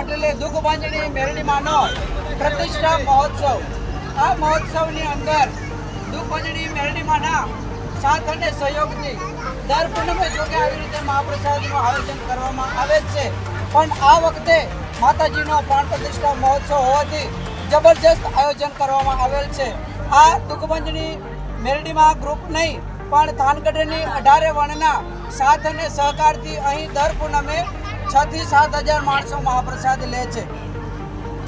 એટલે દુઃખ ભાંજણી મેરડીમાંનો પ્રતિષ્ઠા મહોત્સવ. આ મહોત્સવની અંદર દુઃખ ભાંજણી મેરડીમાંના સાથ અને સહયોગથી દર પૂનમે જોકે આવી રીતે મહાપ્રસાદનું આયોજન કરવામાં આવે છે. પણ આ વખતે માતાજીનો પ્રાણ પ્રતિષ્ઠા મહોત્સવ હોવાથી જબરજસ્ત આયોજન કરવામાં આવેલ છે. આ દુઃખભંજની મેરડીમાં ગ્રુપ નહીં પણ થાનગઢની અઢારે વણના સાથ અને સહકારથી અહીં દર પૂનમે છ થી સાત હજાર માણસો મહાપ્રસાદ લે છે.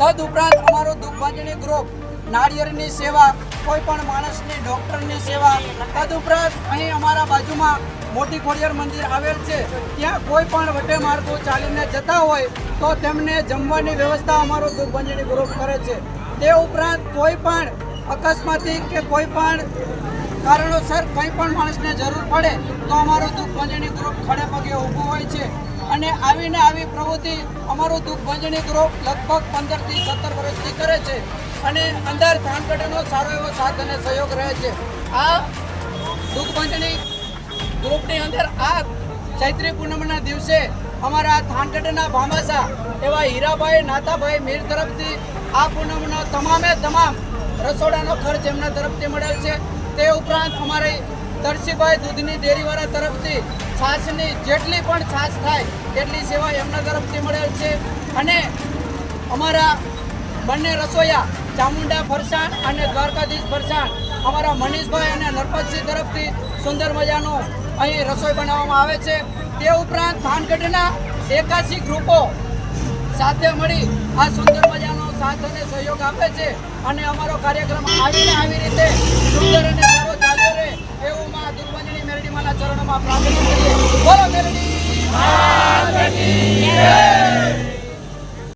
તદ ઉપરાંત અમારું દુઃખભંજની ગ્રુપ નાળિયેરની સેવા કોઈ પણ માણસની ડૉક્ટરની સેવા તદ ઉપરાંત અહીં અમારા બાજુમાં મોટી ખોડિયાર મંદિર આવેલ છે. ત્યાં કોઈ પણ વટે માર્ગો ચાલીને જતા હોય તો તેમને જમવાની વ્યવસ્થા અમારું દુઃખભંજની ગ્રુપ કરે છે. તે ઉપરાંત કોઈ પણ અકસ્માતી કે કોઈ પણ કારણોસર કંઈ પણ માણસને જરૂર પડે તો અમારું દુઃખ ભંજણી ગ્રુપ ખડે પગે ઊભું હોય છે. અને આવીને આવી પ્રવૃત્તિ અમારું દુઃખ ભંજણી ગ્રુપ લગભગ પંદરથી સત્તર વર્ષથી કરે છે. અને અંદર થાનગઢનો સારો એવો સાથ અને સહયોગ રહે છે. આ દુઃખ ભંજણી ગ્રુપની અંદર આ ચૈત્રી પૂનમના દિવસે અમારા થાનગઢના ભામાસા એવા હીરાભાઈ, નાથાભાઈ મીર તરફથી આ પૂનમનો તમામે તમામ રસોડાનો ખર્ચ એમના તરફથી મળેલ છે. ઉપરાંત અમારે તરસીભાઈ દૂધની ડેરીવાળા તરફથી છાશની જેટલી પણ છાશ થાય તેટલી સેવા એમના તરફથી મળેલ છે. અને અમારા બંને રસોઈયા ચામુંડા ફરસાણ અને દ્વારકાધીશ ફરસાણ, અમારા મનીષભાઈ અને નરપતસિંહ તરફથી સુંદર મજાનો અહીં રસોઈ બનાવવામાં આવે છે. તે ઉપરાંત થાનગઢના એકાસી ગ્રુપો સાથે મળી આ સુંદર મજાનો સાથ અને સહયોગ આપે છે. અને અમારો કાર્યક્રમ આવીને આવી રીતે